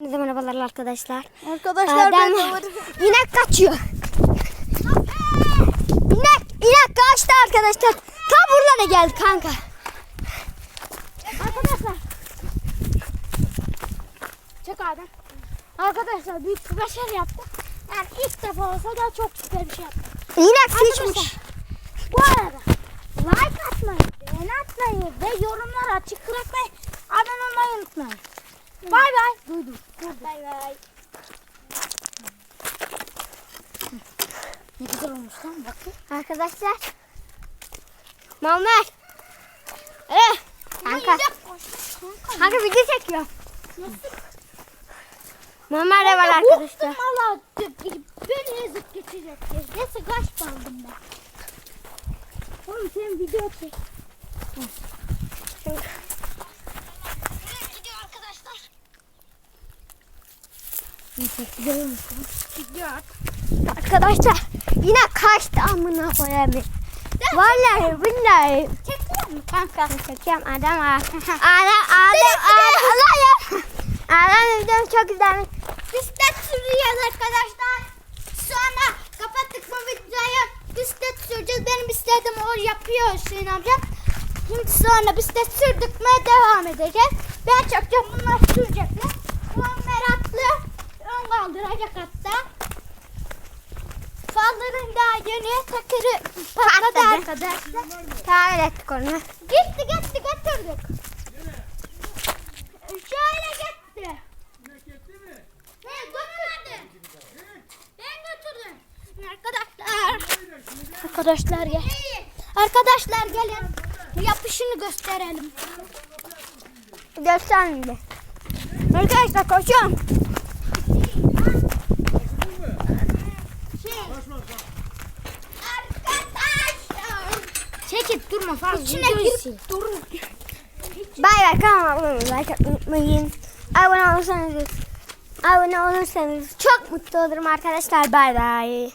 Hepinize merhabalar arkadaşlar. Arkadaşlar ben varım. İnek kaçıyor. İnek, inek kaçtı arkadaşlar. Tam buralara geldi kanka. Arkadaşlar. Çek Adem. Arkadaşlar büyük bir başarı yaptık. Yani ilk defa olsa da çok süper bir şey yaptık. İnek içmiş. Bu arada like atmayı, beğeni atmayı ve yorumlar açık bırakmayı, abone olmayı unutmayın. Bay bay. Duydum. Bay bay. Ne güzel olmuş lan bakın. Arkadaşlar. Muammer. Eh, kanka. Kanka. Kanka video çekiyor. Muammer de var arkadaşlar. valla. Beni ezip geçecek. Neyse kaç aldım ben. Oğlum sen video çek. Gidiyor arkadaşlar. Gidiyor. Arkadaşlar yine kaçtı amına koyayım. Vallahi billahi. Çekiyor mu kanka? Çekiyorum adam. Adam adam adam Allah ya. Adam videom çok güzelmiş. Bisiklet sürüyoruz arkadaşlar. Sonra kapattık bu videoyu. Bisiklet süreceğiz. Benim bisikletimi o yapıyor Hüseyin amca. Şimdi sonra bisiklet sürdükmeye devam edeceğiz. Ben çekeceğim bunlar sürecekler. Kaldıracak hatta. Fazların daha yeni tekeri patladı arkadaşlar. Tamir ettik onu. Gitti gitti götürdük. Şöyle gitti. Ben götürdüm. Ben götürdüm. Arkadaşlar. Arkadaşlar gel. Arkadaşlar gelin. Yapışını gösterelim. Göstermeyeyim. Arkadaşlar koşuyorum. Çekip durma fazla. İçine girip durun. Bay bay kanalıma like unutmayın. Abone olursanız abone olursanız çok mutlu olurum arkadaşlar. Bay bay.